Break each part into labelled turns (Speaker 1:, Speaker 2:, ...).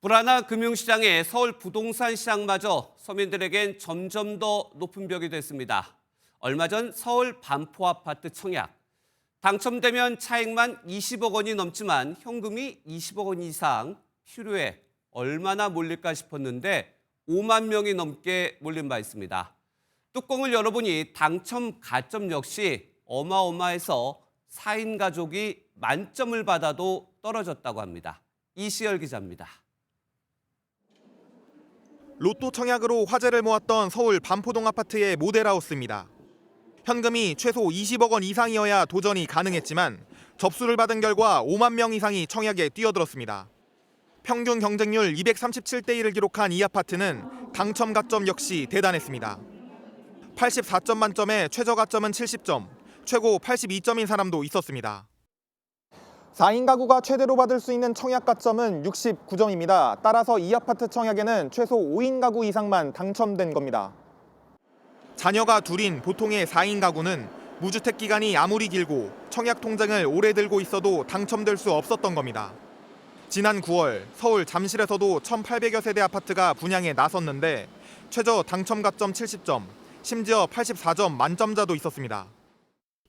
Speaker 1: 불안한 금융시장에 서울 부동산 시장마저 서민들에겐 점점 더 높은 벽이 됐습니다. 얼마 전 서울 반포 아파트 청약. 당첨되면 차익만 20억 원이 넘지만 현금이 20억 원 이상 필요해 얼마나 몰릴까 싶었는데 5만 명이 넘게 몰린 바 있습니다. 뚜껑을 열어보니 당첨 가점 역시 어마어마해서 4인 가족이 만점을 받아도 떨어졌다고 합니다. 이시열 기자입니다.
Speaker 2: 로또 청약으로 화제를 모았던 서울 반포동 아파트의 모델하우스입니다. 현금이 최소 20억 원 이상이어야 도전이 가능했지만 접수를 받은 결과 5만 명 이상이 청약에 뛰어들었습니다. 평균 경쟁률 237대 1을 기록한 이 아파트는 당첨 가점 역시 대단했습니다. 84점 만점에 최저 가점은 70점, 최고 82점인 사람도 있었습니다. 4인 가구가 최대로 받을 수 있는 청약 가점은 69점입니다. 따라서 이 아파트 청약에는 최소 5인 가구 이상만 당첨된 겁니다. 자녀가 둘인 보통의 4인 가구는 무주택 기간이 아무리 길고 청약 통장을 오래 들고 있어도 당첨될 수 없었던 겁니다. 지난 9월 서울 잠실에서도 1,800여 세대 아파트가 분양에 나섰는데 최저 당첨 가점 70점, 심지어 84점 만점자도 있었습니다.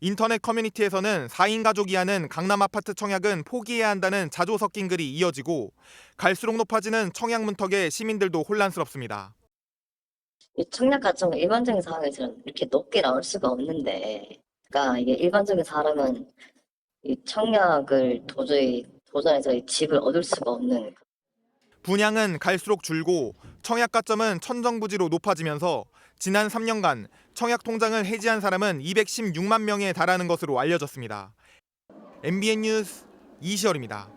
Speaker 2: 인터넷 커뮤니티에서는 4인 가족 이 하는 강남 아파트 청약은 포기해야 한다는 자조 섞인 글이 이어지고 갈수록 높아지는 청약 문턱에 시민들도 혼란스럽습니다.
Speaker 3: 이 청약 가점은 일반적인 상황에서는 이렇게 높게 나올 수가 없는데, 그러니까 이게 일반적인 사람은 이 청약을 도저히 도전해서 이 집을 얻을 수가 없는
Speaker 2: 분양은 갈수록 줄고 청약 가점은 천정부지로 높아지면서 지난 3년간 청약 통장을 해지한 사람은 216만 명에 달하는 것으로 알려졌습니다. MBN 뉴스 이시열입니다.